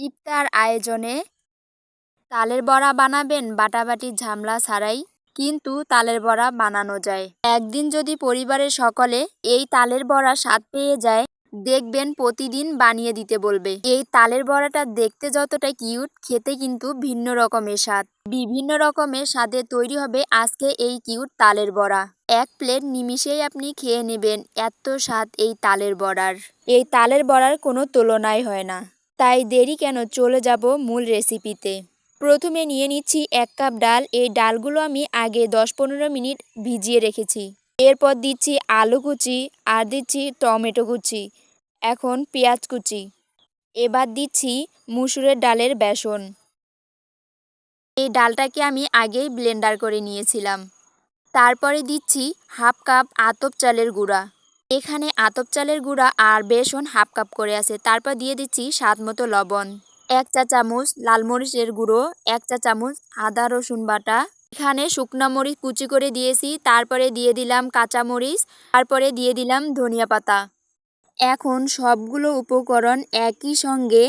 ইফতার আয়োজনে তালের বড়া বানাবেন বাটাবাটি ঝামেলা ছাড়াই, কিন্তু তালের বড়া বানানো যায়। একদিন যদি পরিবারের সকলে এই তালের বড়া স্বাদ পেয়ে যায়, দেখবেন প্রতিদিন বানিয়ে দিতে বলবে। এই তালের বড়াটা দেখতে যতটা কিউট, খেতে কিন্তু ভিন্ন রকমের স্বাদ। বিভিন্ন রকমের স্বাদে তৈরি হবে আজকে এই কিউট তালের বড়া। এক প্লেট নিমিষেই আপনি খেয়ে নেবেন এত স্বাদ এই তালের বড়ার। এই তালের বড়ার কোনো তুলনাই হয় না। তাই দেরি কেন চলে যাব মূল রেসিপিতে প্রথমে নিয়ে নিচ্ছি এক কাপ ডাল। এই ডালগুলো আমি আগে দশ পনেরো মিনিট ভিজিয়ে রেখেছি। এরপর দিচ্ছি আলু কুচি আর দিচ্ছি টমেটো কুচি। এখন পেঁয়াজ কুচি। এবার দিচ্ছি মুসুরের ডালের বেসন। এই ডালটাকে আমি আগেই ব্লেন্ডার করে নিয়েছিলাম। তারপরে দিচ্ছি হাফ কাপ আতপ চালের গুঁড়া। এখানে আতপ চালের গুঁড়া আর বেসন হাফ কাপ করে আছে। তারপর দিয়ে দিচ্ছি স্বাদ মতো লবণ। এক চা চামচ লাল মরিচের গুঁড়ো, এক চা চামচ আদা রসুন বাটা। এখানে শুকনো মরিচ কুচি করে দিয়েছি, তারপরে দিয়ে দিলাম কাঁচা মরিচ, তারপরে দিয়ে দিলাম ধনিয়া পাতা। এখন সবগুলো উপকরণ একই সঙ্গে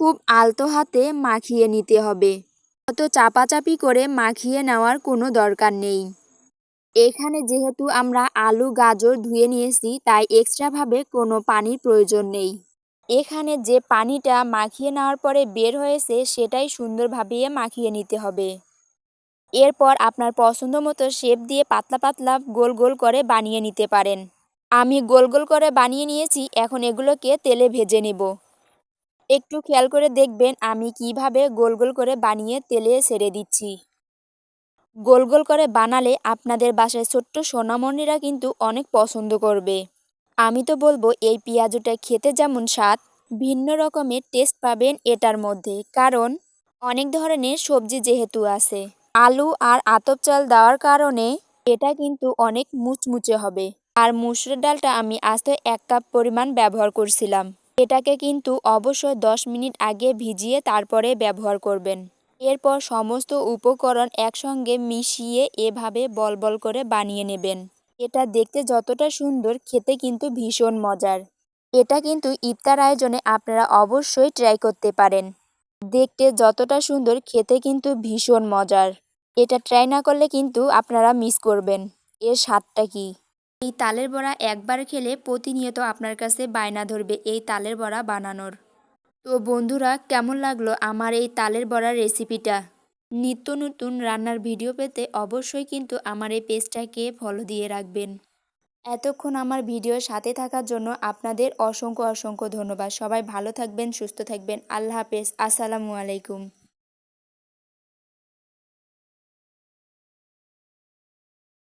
খুব আলতো হাতে মাখিয়ে নিতে হবে। অত চাপাচাপি করে মাখিয়ে নেওয়ার কোনো দরকার নেই। এখানে যেহেতু আমরা আলু, গাজর ধুয়ে নিয়েছি, তাই এক্সট্রাভাবে কোনো পানির প্রয়োজন নেই। এখানে যে পানিটা মাখিয়ে নেওয়ার পরে বের হয়েছে, সেটাই সুন্দরভাবে মাখিয়ে নিতে হবে। এরপর আপনার পছন্দ মতো শেপ দিয়ে পাতলা পাতলা গোল গোল করে বানিয়ে নিতে পারেন। আমি গোল গোল করে বানিয়ে নিয়েছি, এখন এগুলোকে তেলে ভেজে নেব। একটু খেয়াল করে দেখবেন আমি কীভাবে গোল গোল করে বানিয়ে তেলে ছেড়ে দিচ্ছি। গোল গোল করে বানালে আপনাদের বাসায় ছোট্ট সোনামণিরা কিন্তু অনেক পছন্দ করবে। আমি তো বলব এই পেঁয়াজুটা খেতে যেমন স্বাদ, ভিন্ন রকমের টেস্ট পাবেন এটার মধ্যে। কারণ অনেক ধরনের সবজি যেহেতু আছে, আলু আর আতপ চাল দেওয়ার কারণে এটা কিন্তু অনেক মুচমুচে হবে। আর মুসুর ডালটা আমি আস্তে এক কাপ পরিমাণ ব্যবহার করছিলাম। এটাকে কিন্তু অবশ্যই দশ মিনিট আগে ভিজিয়ে তারপরে ব্যবহার করবেন। এরপর সমস্ত উপকরণ একসঙ্গে মিশিয়ে এভাবে বল বল করে বানিয়ে নেবেন। এটা দেখতে যতটা সুন্দর, খেতে কিন্তু ভীষণ মজার। এটা কিন্তু ইফতার আয়োজনে আপনারা অবশ্যই ট্রাই করতে পারেন। দেখতে যতটা সুন্দর, খেতে কিন্তু ভীষণ মজার। এটা ট্রাই না করলে কিন্তু আপনারা মিস করবেন। এর স্বাদটা কি? এই তালের বড়া একবার খেলে প্রতিনিয়ত আপনার কাছে বায়না ধরবে এই তালের বড়া বানানোর। তো বন্ধুরা, কেমন লাগল আমার এই তালের বড়ার রেসিপিটা? নিত্য নতুন রান্নার ভিডিও পেতে অবশ্যই কিন্তু আমার এই পেজটাকে ফলো দিয়ে রাখবেন। এতক্ষণ আমার ভিডিও সাথে থাকার জন্য আপনাদের অসংখ্য অসংখ্য ধন্যবাদ। সবাই ভালো থাকবেন, সুস্থ থাকবেন। আল্লাহ হাফেজ। আসসালামু আলাইকুম।